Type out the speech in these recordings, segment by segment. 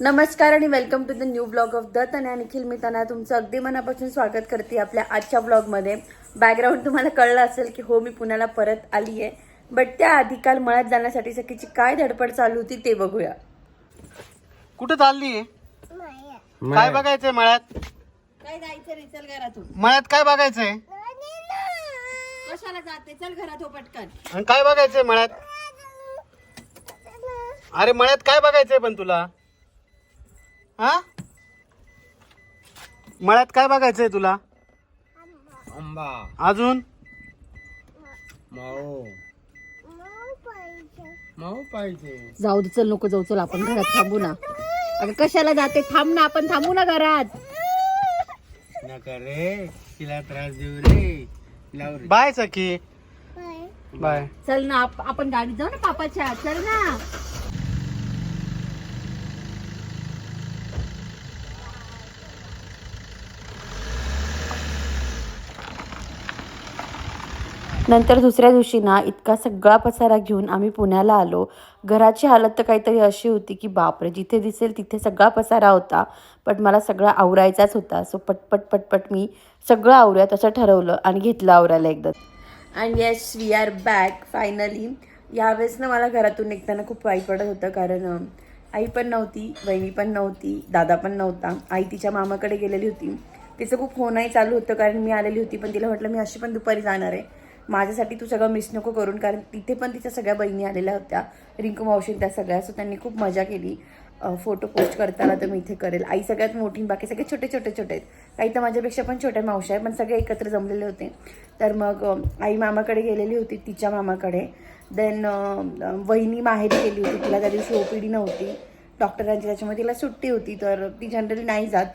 नमस्कार आणि welcome to the new blog of the Tanya Nikhil मी तन्या तुमचं अगदी मनापासून स्वागत करते आपल्या आजच्या ब्लॉगमध्ये बॅकग्राऊंड तुम्हाला कळलं असेल की हो मी पुण्याला परत आली आहे बट त्याआधी काल मळ्यात जाण्यासाठी सखीची काय धडपड चालू होती ते बघूया. कुठं चालली? काय बघायचंय मळ्यात? काय जायचं रे चल घरातून. मळ्यात काय बघायचंय? कशाला जाते? चल घरात हो पटकन. आणि काय बघायचंय मळ्यात? अरे मळ्यात काय बघायचंय पण तुला? हा? मळ्यात काय बघायचंय तुला? आंबा. अजून? माऊ माऊ पाहिजे. जाऊ दे चल नको जाऊ चल आपण घरात थांबू ना. अगं कशाला जाते? थांब ना आपण थांबू ना घरात. नका रे तिला त्रास देऊ रे. लाव रे. बाय सखी. बाय. चल ना आप- आपण गाडीत जाऊ ना पापाच्या. चल ना. नंतर दुसऱ्या दिवशी ना इतका सगळा पसारा घेऊन आम्ही पुण्याला आलो. घराची हालत तर काहीतरी अशी होती की बापरे जिथे दिसेल तिथे सगळा पसारा होता. पण मला सगळा आवरायचाच होता. सो पटपट पटपट मी सगळं आवरूया तसं ठरवलं आणि घेतलं आवरायला एकदा. And yes we are back finally यावेळेस ना मला घरातून निघताना खूप वाईट पडत होतं कारण आई पण नव्हती बहिणी पण नव्हती दादा पण नव्हता. आई तिच्या मामाकडे गेलेली होती. तिचं खूप होणंही चालू होतं कारण मी आलेली होती पण तिला म्हटलं मी अशी पण दुपारी जाणार आहे. माझ्यासाठी तू सगळं मिस नको करून कारण तिथे पण तिच्या सगळ्या बहिणी आलेल्या होत्या रिंकू मावशीन त्या सगळ्या. सो त्यांनी खूप मजा केली. फोटो पोस्ट करताना तर मी इथे करेल. आई सगळ्यात मोठी बाकी सगळे छोटे छोटे छोटे आहेत. काही तर माझ्यापेक्षा पण छोट्या मावशा आहे पण सगळे एकत्र जमलेले होते. तर मग आई मामाकडे गेलेली होती तिच्या मामाकडे. देन वहिनी माहेरी गेली होती. तिला त्या दिवशी ओपीडी नव्हती. डॉक्टरांची त्याच्यामुळे तिला सुट्टी होती. तर ती जनरली नाही जात.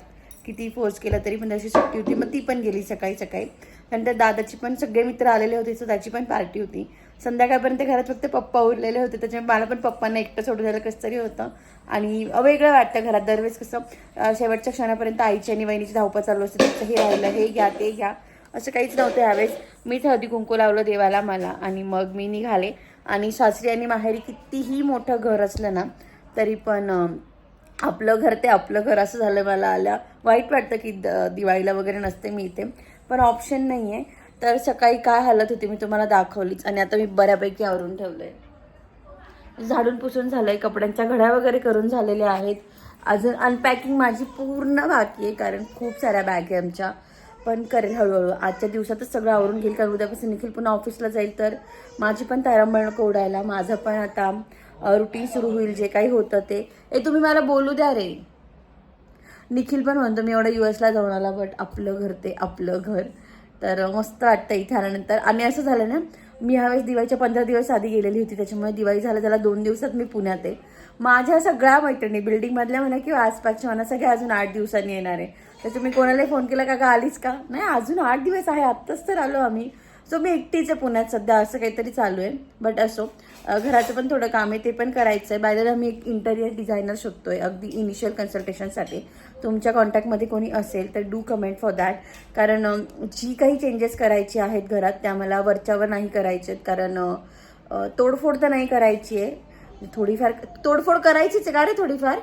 किती फोर्स केला तरी पण त्याची सुट्टी होती. मग ती पण गेली सकाळी सकाळी. नंतर दादाची पण सगळे मित्र आलेले होते सो त्याची पण पार्टी होती. संध्याकाळपर्यंत घरात फक्त पप्पा उरलेले होते त्याच्यामुळे मला पण पप्पांना एकटं सोडून द्यायला कसं तरी होतं. आणि वेगळं वाटतं घरात. दरवेळेस कसं शेवटच्या क्षणापर्यंत आईची आणि वहिनीची धावपा चालू असते. तिचं हे राहिलं हे घ्या ते घ्या. असं काहीच नव्हतं ह्यावेळेस मी हळदी कुंकू लावलं देवाला मला आणि मग मी निघाले. आणि सासरी आणि माहेरी कितीही मोठं घर असलं ना तरी पण आपलं घर ते आपलं घर असं झालं मला आल्या. वाईट वाटतं की द- दिवाळीला वगैरे नसते मी इथे. पण ऑप्शन नाही आहे तर सकाळी काय हालत होती मी तुम्हाला दाखवलीच. आणि आता मी बऱ्यापैकी आवरून ठेवलं आहे झाडून पुसून झालं आहे कपड्यांच्या घड्या वगैरे करून झालेल्या आहेत. अजून अनपॅकिंग माझी पूर्ण बाकी आहे कारण खूप साऱ्या बॅग आहे आमच्या. पण करेल हळूहळू. आजच्या दिवसातच सगळं आवरून घेईल कारण उद्यापासून निखिल पुन्हा ऑफिसला जाईल. तर माझी पण तारांबळ नको उडायला. माझं पण आता रुटीन सुरू होईल जे काही होतं ते. ए तुम्ही मला बोलू द्या रे. निखिल पण म्हणतो मी एवढं यू एसला जाऊन आला बट आपलं घर ते आपलं घर. तर मस्त वाटतं इथे आल्यानंतर. आणि असं झालं ना मी ह्यावेळेस दिवाळीच्या पंधरा दिवस आधी गेलेली होती त्याच्यामुळे दिवाळी झालं त्याला दोन दिवसात मी पुण्यात आहे. माझ्या सगळ्या मैत्रिणी बिल्डिंगमधल्या म्हणा किंवा आसपासच्या म्हणा सगळ्या अजून आठ दिवसांनी येणार आहे. तर तुम्ही कोणालाही फोन केला का का आलीच का? नाही अजून आठ दिवस आहे आत्ताच तर आलो आम्ही. सो मी एकटीच आहे पुण्यात सध्या असं काहीतरी चालू आहे बट असो. घराचं पण थोडं काम आहे ते पण करायचं आहे बाय मी एक इंटेरियर डिझायनर शोधतोय अगदी इनिशियल कन्सल्टेशनसाठी तुमच्या कॉन्टॅक्टमध्ये कोणी असेल तर डू कमेंट फॉर दॅट कारण जी काही चेंजेस करायची आहेत घरात त्या मला वरच्यावर नाही करायचे आहेत कारण तोडफोड तर नाही करायची आहे. थोडीफार तोडफोड करायचीच आहे का रे थोडीफार?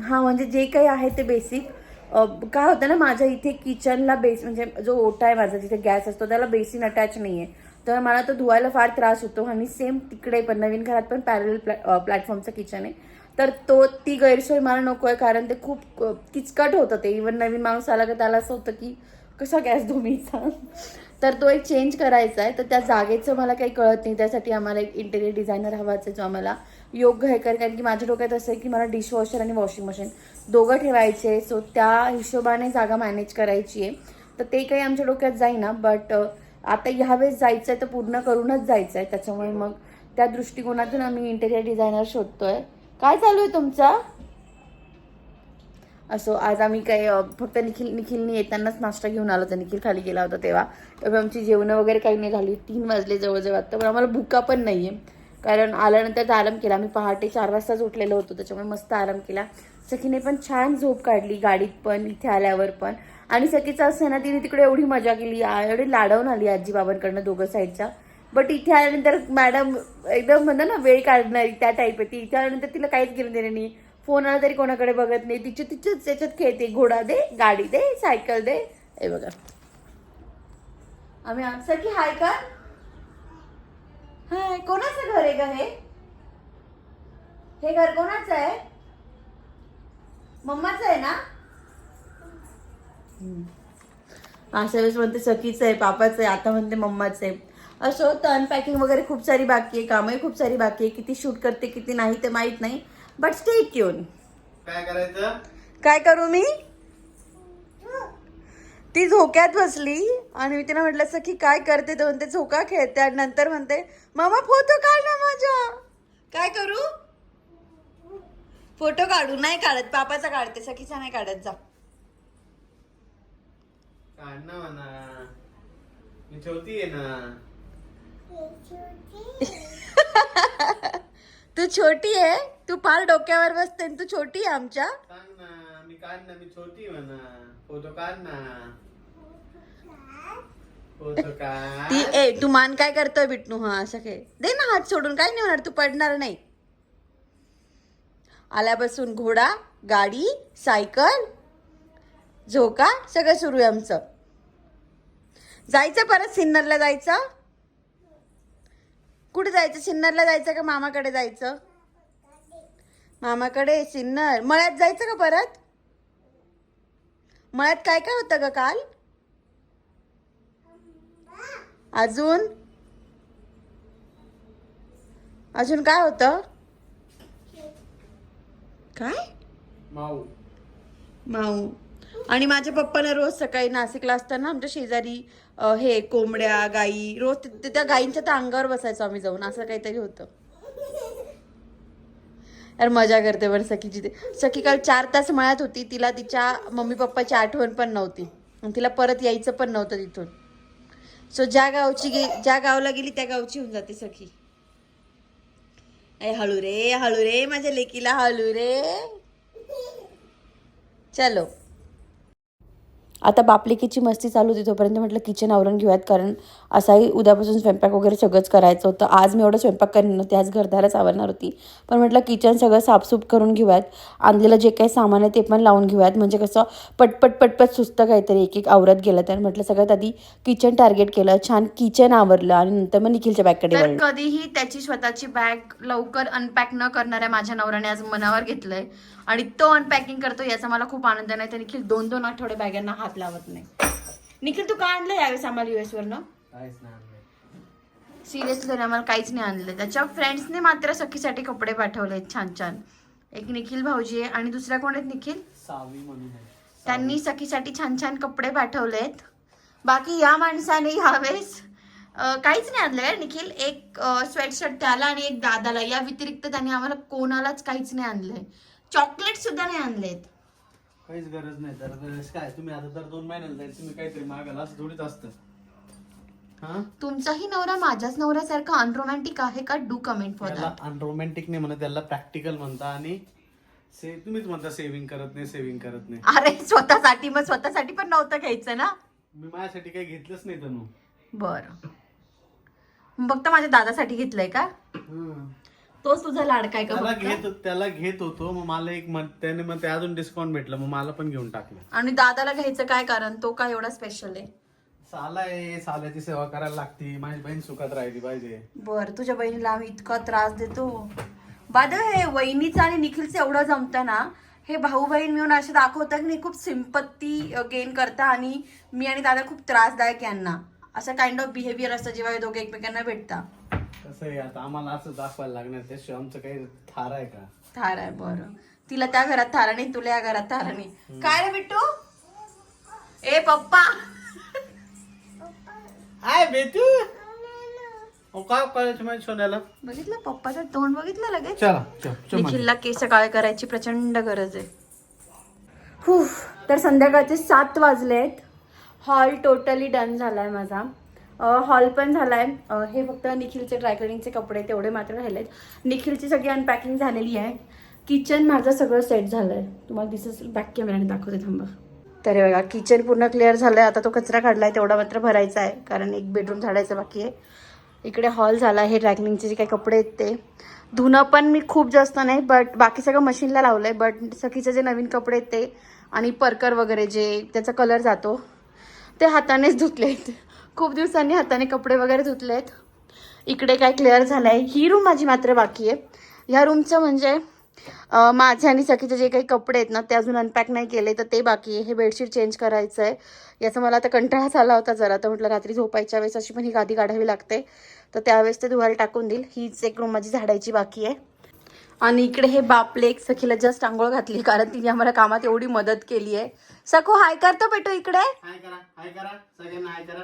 हा म्हणजे जे काही आहे ते बेसिक काय होतं ना माझ्या इथे किचनला बेस म्हणजे जो ओटा आहे माझा जिथे गॅस असतो त्याला बेसिन अटॅच नाही आहे तर मला तो धुवायला फार त्रास होतो. आणि सेम तिकडे पण नवीन घरात पण पॅरल प्लॅ प्लॅटफॉर्मचं किचन आहे. तर तो ती गैरसोय मला नको आहे कारण ते खूप किचकट होतं ते. इवन नवीन माणूस आला का त्याला असं होतं की कसा गॅस धुमीचा तर तो एक चेंज करायचा आहे. तर त्या जागेचं मला काही कळत नाही. त्यासाठी आम्हाला एक इंटेरियर डिझायनर हवाच आहे जो आम्हाला योग्य आहे कारण कारण की माझ्या डोक्यात असं आहे की मला डिशवॉशर आणि वॉशिंग मशीन दोघं ठेवायचे सो त्या हिशोबाने जागा मॅनेज करायची आहे. तर ते काही आमच्या डोक्यात जाईना बट आता ह्यावेळेस जायचं आहे तर पूर्ण करूनच जायचं आहे त्याच्यामुळे मग त्या दृष्टिकोनातून आम्ही इंटेरियर डिझायनर शोधतोय. काय चालू आहे तुमचा? असो आज आम्ही काही फक्त निखिल निखिलनी येतानाच नाश्ता घेऊन आलो होता. निखिल खाली गेला होता तेव्हा. तेव्हा आमची जेवणं वगैरे काही नाही झाली. तीन वाजले जवळजवळ. आता पण आम्हाला भुका पण नाही आहे कारण आल्यानंतर तर आराम केला. मी पहाटे चार वाजताच उठलेलो होतो. त्याच्यामुळे मस्त आराम केला. सखीने पण छान झोप काढली गाडीत पण इथे आल्यावर पण. आणि सखीचं असं आहे ना तिने तिकडे एवढी मजा केली. एवढी लाडवून आली आजी बाबांकडनं दोघं साईडच्या. बट इथे आल्यानंतर मॅडम एकदम म्हणतो ना वेळ काढणारी त्या टाईप आहे ती. इथे आल्यानंतर तिला काहीच गेलं देणे नाही. फोन आला तरी कोणाकडे बघत नाही. तिचे तिच्याच त्याच्यात खेळते. घोडा दे गाडी दे सायकल दे. हे बघा. आम्ही आमचं की हाय का हाय कोणाचं घर आहे का हे? हे घर कोणाचं आहे? मम्माचं आहे ना? अशा वेळेस म्हणते सखीचं आहे पापाचं आहे आता म्हणते मम्माचं आहे. असं तर अनपॅकिंग वगैरे खूप सारी बाकी आहे कामही खूप सारी बाकी आहे. किती शूट करते किती नाही ते माहीत नाही. बट स्टे ट्यून काय करायचं? काय करू मी? ती झोक्यात बसली आणि मी तिला म्हटलं सखी काय करते तर म्हणते झोका खेळते आणि नंतर म्हणते मामा फोटो काढ ना माझ्या. काय करू? फोटो काढू नाही काढत. पापाचा काढते सखीचा नाही काढत जा. मी ना. तू छोटी आहे. तू फार डोक्यावर बसते आणि तू छोटी आहे आमच्या. सांग ना मी काढ ना मी छोटी आहे म्हणा. फोटो काढ ना. हो, ती ए तू मान काय करतोय बिट्टू हा असं काय? दे ना हात सोडून काय नाही होणार तू पडणार नाही. आल्यापासून घोडा गाडी सायकल झोका सगळं सुरू आहे आमचं. जायचं परत सिन्नरला जायचं? कुठे जायचं? सिन्नरला जायचं का मामाकडे जायचं? मामाकडे सिन्नर. मळ्यात जायचं का परत? मळ्यात काय काय होतं ग काल? अजून? अजून काय होतं? काय? माऊ. माऊ. आणि माझ्या पप्पाला रोज सकाळी नाशिकला असताना आमच्या शेजारी अ, हे कोंबड्या गाई रोज ते- ते- त्या गाईंच्या त्या अंगावर बसायचो आम्ही जाऊन. असं काहीतरी होतं. यार मजा करते बरं सखीची ते. सखी काल चार तास मळ्यात होती. तिला तिच्या मम्मी पप्पाची आठवण पण नव्हती. आणि तिला परत यायचं पण नव्हतं तिथून. सो ज्या गावची गे ज्या गावला गेली त्या गावची होऊन जाते सखी. हळू रे हळू रे माझ्या लेकीला हळू रे. चलो. आता बापलेकीची मस्ती चालू होती तोपर्यंत म्हटलं किचन आवरून घेऊयात कारण असाही उद्यापासून स्वयंपाक वगैरे सगळंच करायचं होतं. आज मी एवढं स्वयंपाक करणार नव्हती आज घरदारच आवरणार होती. पण म्हटलं किचन सगळं साफसूफ करून घेऊयात. आणलेलं जे काही सामान आहे ते पण लावून घेऊयात. म्हणजे कसं पटपट पटपट सुचतं काहीतरी एक एक आवरत गेलं. तर म्हटलं सगळ्यात आधी किचन टार्गेट केलं. छान किचन आवरलं आणि नंतर मग निखिलच्या बॅगकडे तर कधीही त्याची स्वतःची बॅग लवकर अनपॅक न करणाऱ्या माझ्या नवऱ्याने आज मनावर घेतलंय. आणि तो अनपॅकिंग करतो याचा मला खूप आनंद नाही तर निखिल दोन दोन आठवडे बॅगांना हात लावत नाही. निखिल तू का आणलं यावेळेस आम्हाला युएस वरनं. सिरियसली त्याने आम्हाला काहीच नाही आणलं. त्याच्या फ्रेंड्सने मात्र सखीसाठी कपडे पाठवले छान छान. एक निखिल भाऊजी आहे आणि दुसऱ्या कोण आहेत निखिल? त्यांनी सखीसाठी छान छान कपडे पाठवलेत. बाकी या माणसाने ह्यावेळेस अं, काहीच नाही आणलंय. निखिल एक स्वेटशर्ट त्याला आणि एक दादाला. या व्यतिरिक्त त्यांनी आम्हाला कोणालाच काहीच नाही आणलंय. चॉकलेट सुद्धा नाही आणलेत. काहीच गरज नाही. तर तर काय तुम्ही आता दर दोन महिन्याला जाईल तुम्ही काहीतरी मागाल असं थोडीच असतं. हा? तुमचाही नवरा माझ्याच नवऱ्यासारखा अनरोमॅन्टिक आहे का? डू कमेंट फॉर त्याला दॅट अनरोमॅन्टिक नाही म्हणत त्याला प्रॅक्टिकल म्हणता आणि से तुम्हीच म्हणता सेव्हिंग करत नाही सेव्हिंग करत नाही. अरे स्वतःसाठी मग स्वतःसाठी पण नव्हतं घ्यायचं ना? मी माझ्यासाठी काही घेतलंच नाही तनू. बरं. फक्त माझ्या दादासाठी घेतलंय का? तोच तुझा लाडका आहे का फक्त? घेत त्याला घेत होतो. मग मला एक मग त्याने मग ते अजून डिस्काउंट भेटलं. मग मला पण घेऊन टाकलं. आणि दादाला घ्यायचं काय कारण? तो काय एवढा स्पेशल आहे? साला आहे. साल्याची सेवा करायला लागती. माझी बहीण सुखात राहिली पाहिजे. बर तुझ्या बहिणीला आम्ही इतका त्रास देतो. बाद हे वहिनीचं आणि निखिलचं एवढं जमतं ना हे भाऊ बहीण मिळून असे दाखवतात की नाही खूप सिंपत्ती गेन करता आणि मी आणि दादा खूप त्रासदायक यांना. असं काइंड ऑफ बिहेवियर असतं जेव्हा हे दोघे एकमेकांना भेटतात कसं आहे आता आम्हाला असं दाखवायला लागणार त्याशिवाय आमचं काही थार आहे का? थार आहे बरं. तिला त्या घरात थारा नाही तुला या घरात थारा नाही. काय रे बिट्टू? ए पप्पा! आय बेटू अहो, काय करायचं माझ्या सोन्याला? बघितलं पप्पाचं तोंड बघितलं लगेच? चला चल चल माझ्या. निखिलला केस काळे करायची प्रचंड गरज आहे. हू तर संध्याकाळचे सात वाजले आहेत हॉल टोटली डन झाला आहे माझा. हॉल पण झाला आहे हे फक्त निखिलचे ड्रायक्लिनिंगचे कपडे तेवढे मात्र राहिले आहेत निखिलची सगळी अनपॅकिंग झालेली आहे. किचन माझं सगळं सेट झालं आहे तुम्हाला दिसत बॅक कॅमेराने दाखवते थांबा. तर बघा किचन पूर्ण क्लिअर झालं आहे आता तो कचरा काढला आहे तेवढा मात्र भरायचा आहे कारण एक बेडरूम झाडायचं बाकी आहे. इकडे हॉल झाला आहे ड्रायक्लिनिंगचे जे काही कपडे आहेत ते. धुणं पण मी खूप जास्त नाही बट बाकी सगळं मशीनला लावलं आहे बट सखीचे जे नवीन कपडे आहेत ते आणि परकर वगैरे जे त्याचा कलर जातो ते हातानेच धुतले आहेत खूप दिवसांनी हाताने कपडे वगैरे धुतले आहेत इकडे काय क्लिअर झालं आहे ही रूम माझी मात्र बाकी आहे. ह्या रूमचं म्हणजे माझे आणि सखीचे जे काही कपडे आहेत ना ते अजून अनपॅक नाही केले तर ते बाकी आहे. हे बेडशीट चेंज करायचं आहे याचा मला आता कंटाळाच आला होता जरा तर म्हटलं रात्री झोपायच्या वेळेस अशी पण ही गादी काढावी लागते. तर त्यावेळेस ते धुवायला टाकून देईल. हीच एक रूम माझी झाडायची बाकी आहे. आणि इकडे हे बापले एक सखीला जस्ट आंघोळ घातली कारण तिने आम्हाला कामात एवढी मदत केली आहे. सखू हाय करतो बेटो इकडे. हाय करा हाय करा. सगळ्यांना हाय करा.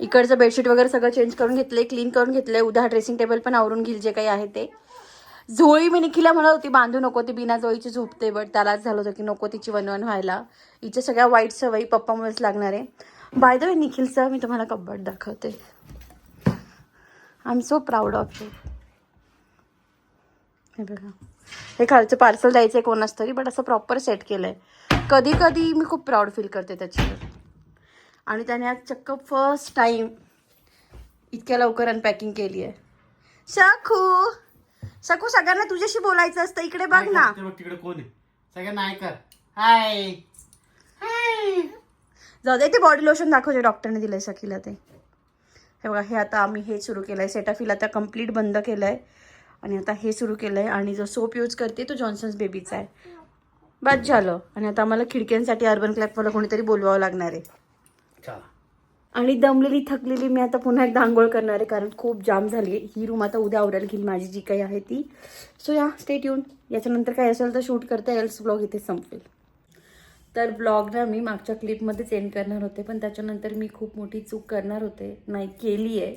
इकडचं बेडशीट वगैरे सगळं चेंज करून घेतलंय क्लीन करून घेतलंय. उद्या ड्रेसिंग टेबल पण आवरून घेईल जे काही आहे ते. झोळी मी निखिला म्हणत होती बांधू नको ती बिना जोळीची झोपते बट त्यालाच झालं होतं की नको तिची वनवन व्हायला. हिच्या सगळ्या वाईट सवयी पप्पामुळेच लागणार आहे. बाय द वे निखिलचं मी तुम्हाला कब्बड दाखवते. I am so proud of you हे बघा. हे खालचं पार्सल द्यायचं आहे कोणाच तरी बट असं प्रॉपर सेट केलं आहे कधी कधी मी खूप प्राऊड फील करते त्याच्यावर. आणि त्याने आज चक्क फर्स्ट टाइम इतक्या लवकर अनपॅकिंग केली आहे. शाखू शाखू सगळ्यांना तुझ्याशी बोलायचं असतं. इकडे बघ ना. कर, ते बघ तिकडे कोण आहे? सगळ्यांना हाय हाय हाय जाऊ दे ते बॉडी लोशन दाखवते डॉक्टरने दिलंय सखीला ते. हे बघा हे आता आम्ही हे सुरू केलं आहे सेटाफिल आता कंप्लीट बंद केलं आहे आणि आता हे सुरू केलं आहे आणि जो सोप यूज करते तो जॉन्सन्स बेबीचा आहे. बस झालं. आणि आता आम्हाला खिडक्यांसाठी अर्बन क्लॅपवाला कोणीतरी बोलवावं लागणार आहे. आणि दमलेली थकलेली मी आता पुन्हा एकदा आंघोळ करणार आहे कारण खूप जाम झाली आहे. ही रूम आता उद्या आवरायला घेईल माझी जी काही आहे ती. सो या स्टेट येऊन याच्यानंतर काय असेल तर शूट करता एल्स ब्लॉग इथे संपेल. तर ब्लॉग ना मी मागच्या क्लिपमध्येच एंड करणार होते पण त्याच्यानंतर मी खूप मोठी चूक करणार होते. नाही केली आहे.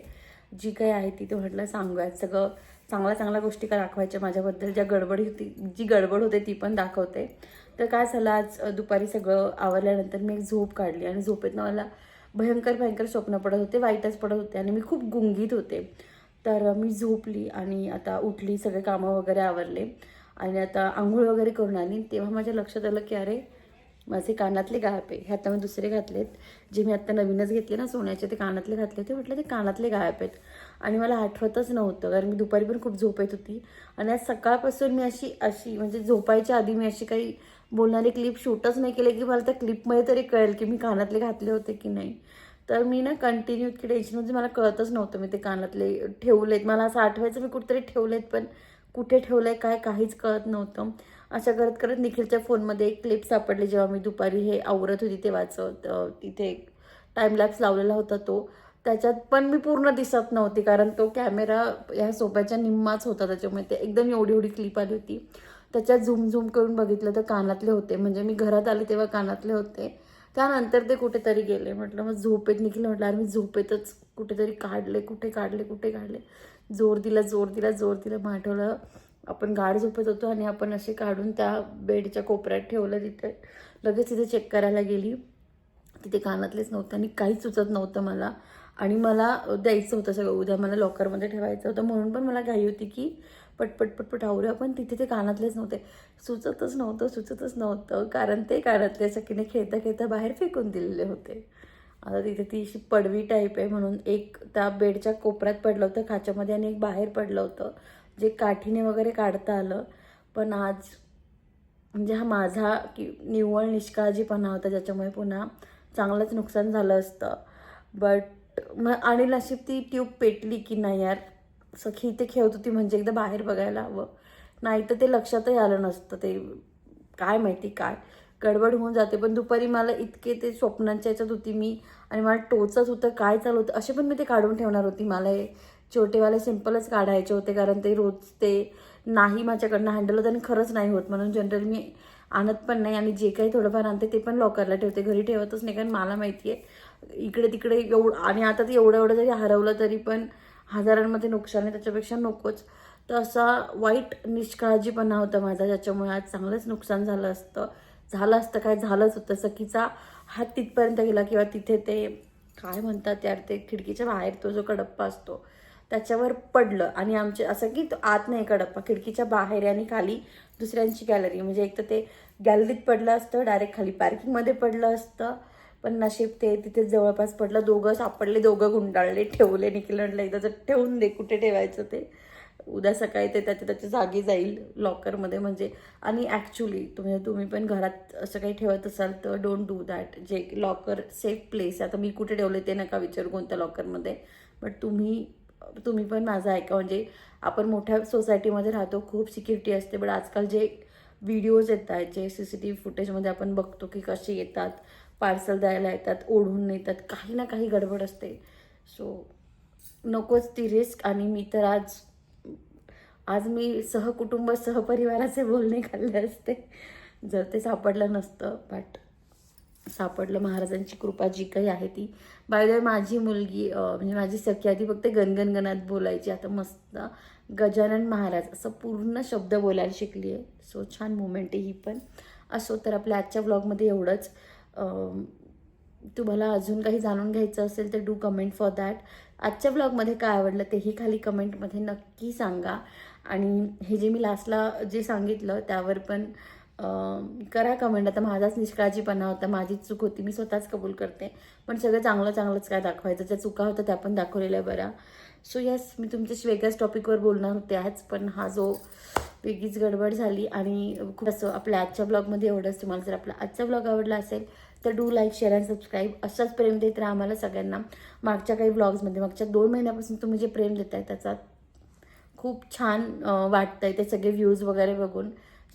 जी काही आहे ती ते म्हटलं सांगूयात. सगळं चांगल्या चांगल्या गोष्टी का दाखवायच्या माझ्याबद्दल ज्या गडबडी होती जी गडबड होते ती पण दाखवते. तर काय झालं आज दुपारी सगळं आवरल्यानंतर मी एक झोप काढली आणि झोपेतनं मला भयंकर भयंकर स्वप्न पडत होते वाईटच पडत होते आणि मी खूप गुंगीत होते. तर मी झोपली आणि आता उठली सगळे कामं वगैरे आवरले आणि आता आंघोळ वगैरे करून आली. तेव्हा माझ्या लक्षात आलं की अरे माझे कानातले गायब आहे हे आता मी दुसरे घातलेत. जे मी आत्ता नवीनच घेतले ना सोन्याचे ते कानातले घातले होते. म्हटलं ते कानातले गायब आहेत. आणि मला आठवतच नव्हतं कारण मी दुपारी पण खूप झोप येत होती. आणि आज सकाळपासून मी अशी अशी म्हणजे झोपायच्या आधी मी अशी काही बोलणारी क्लिप शूटच नाही केले की मला त्या क्लिपमध्ये तरी कळेल की मी कानातले घातले होते की नाही. तर मी ना कंटिन्यू इतकी टेन्शन म्हणजे मला कळतच नव्हतं मी ते कानातले ठेवलेत. मला असं आठवायचं मी कुठेतरी ठेवलेत पण कुठे ठेवलंय काय काहीच कळत नव्हतं. अशा करत करत निखिलच्या फोनमध्ये एक क्लिप सापडली जेव्हा मी दुपारी हे आवरत होती तेव्हाचं वाचवत तिथे टाईमलॅप्स लावलेला होता तो. त्याच्यात पण मी पूर्ण दिसत नव्हती कारण तो कॅमेरा ह्या सोप्याच्या निम्माच होता त्याच्यामुळे ते एकदम एवढी एवढी क्लिप आली होती. त्याच्यात झूम झूम करून बघितलं तर कानातले होते म्हणजे मी घरात आले तेव्हा कानातले होते. त्यानंतर ते कुठेतरी गेले म्हटलं मग झोपेत निघलं म्हटलं अरे मी झोपेतच कुठेतरी काढले कुठे काढले कुठे काढले. जोर दिला जोर दिला जोर दिला मग आठवलं आपण गाड झोपत होतो आणि आपण असे काढून त्या बेडच्या कोपऱ्यात ठेवलं तिथे. लगेच तिथे चेक करायला गेली. तिथे कानातलेच नव्हतं आणि काहीच सुचत नव्हतं मला. आणि मला द्यायचं होतं सगळं. उद्या मला लॉकरमध्ये ठेवायचं होतं. म्हणून पण मला घाई होती की पटपट पटपट आवरूया पण तिथे ते कानातलेच नव्हते. सुचतच नव्हतं सुचतच नव्हतं. कारण ते कानातले सकीने खेळता खेळता बाहेर फेकून दिलेले होते. आता तिथे ती अशी पडवी टाईप आहे म्हणून एक त्या बेडच्या कोपऱ्यात पडलं होतं खाच्यामध्ये आणि एक बाहेर पडलं होतं. जे काठीने वगैरे काढता आलं. पण आज म्हणजे हा माझा की निव्वळ निष्काळजीपणा होता ज्याच्यामुळे पुन्हा चांगलंच नुकसान झालं असतं. बट मग आणि नशीब ती ट्यूब पेटली की नाही यार? सखी इथे खेळत होती म्हणजे एकदा बाहेर बघायला हवं. नाही तर ते लक्षातही आलं नसतं ते. काय माहिती काय? गडबड होऊन जाते. पण दुपारी मला इतके ते स्वप्नांच्या याच्यात होती मी. आणि मला टोचत होतं काय चालू होतं? असे पण मी ते काढून ठेवणार होती. मला हे छोटेवाले सिम्पलच काढायचे होते. कारण ते रोज ते नाही माझ्याकडनं हँडल होतं आणि खरंच नाही होत. म्हणून जनरल मी आणत पण नाही. आणि जे काही थोडंफार आणते ते पण लॉकरला ठेवते. घरी ठेवतच नाही. कारण मला माहिती आहे इकडे तिकडे एवढं आणि आता ते एवढं एवढं जरी हरवलं तरी पण हजारांमध्ये नुकसान आहे त्याच्यापेक्षा नकोच. तर असा वाईट निष्काळजीपणा होता माझा ज्याच्यामुळे आज चांगलंच नुकसान झालं असतं. झालं असतं काय झालंच होतं. सखीचा हात तिथपर्यंत गेला किंवा तिथे ते काय म्हणतात यार ते खिडकीच्या बाहेर तो जो कडप्पा असतो त्याच्यावर पडलं. आणि आमचे असं की तो आत नाही कडप्पा खिडकीच्या बाहेर आणि खाली दुसऱ्यांची गॅलरी म्हणजे एक तर ते गॅलरीत पडलं असतं डायरेक्ट खाली पार्किंगमध्ये पडलं असतं. पण नशीब ते तिथे जवळपास पडलं. दोघं सापडले दोघं गुंडाळले ठेवले निखिल म्हटलं एकदा जर ठेवून दे कुठे ठेवायचं ते? उद्या सकाळी ते त्याच्या त्याच्या जागी जाईल लॉकरमध्ये. म्हणजे आणि ॲक्च्युली तुम्ही तुम्ही पण घरात असं काही ठेवत असाल तर डोंट डू दॅट जे लॉकर सेफ प्लेस आता मी कुठे ठेवले ते नका विचारू कोणत्या लॉकरमध्ये. बट तुम्ही तुम्ही पण माझं ऐका. म्हणजे आपण मोठ्या सोसायटीमध्ये राहतो खूप सिक्युरिटी असते. बट आजकाल जे व्हिडिओज येत आहेत जे सी सी टी व्ही फुटेजमध्ये आपण बघतो की कसे येतात पार्सल द्यायला येतात ओढून नेतात काही ना काही गडबड असते. सो नकोच ती रिस्क आणि मी तर आज आज मी सहकुटुंब सहपरिवाराचे बोलणे खाल्ले असते. जर ते सापडलं नसतं बट सापडलं महाराजांची कृपा जी काही आहे ती. बाय द माझी मुलगी म्हणजे माझी सखी आधी फक्त गणगणगणात बोलायची आता मस्त गजानन महाराज असं पूर्ण शब्द बोलायला शिकली आहे सो छान मुमेंट आहे ही पण. असो तर आपल्या आजच्या ब्लॉगमध्ये एवढंच. तुम्हाला अजून काही जाणून घ्यायचं असेल तर डू कमेंट फॉर दॅट. आजच्या ब्लॉगमध्ये काय आवडलं तेही खाली कमेंटमध्ये नक्की सांगा. आणि हे जे मी लास्टला जे सांगितलं त्यावर पण करा कमेंट आता माझाच निष्काळजीपणा होता माझीच चूक होती मी स्वतःच कबूल करते. पण सगळं चांगलं चांगलंच काय दाखवायचं ज्या चुका होत्या त्या पण दाखवलेल्या आहे बऱ्या. सो येस मी तुमच्याशी वेगळ्याच टॉपिकवर बोलणार होते आज पण हा जो वेगळीच गडबड झाली आणि खूप असं आपल्या आजच्या ब्लॉगमध्ये एवढंच तुम्हाला जर आपला आजचा ब्लॉग आवडला असेल तर do like share and subscribe असाच प्रेम देत राहा आम्हाला सगळ्यांना. मागच्या काही ब्लॉग्समध्ये मागच्या दोन महिन्यापासून तुम्ही जे प्रेम देत आहे त्याचा खूप छान वाटतं आहे ते सगळे व्ह्यूज वगैरे बघून.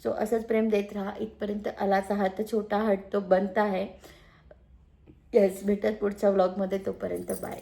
सो असंच प्रेम देत राहा. इथपर्यंत आलाच आहात तर छोटा हट तो बनता आहे येस भेटत पुढच्या व्लॉगमध्ये तोपर्यंत बाय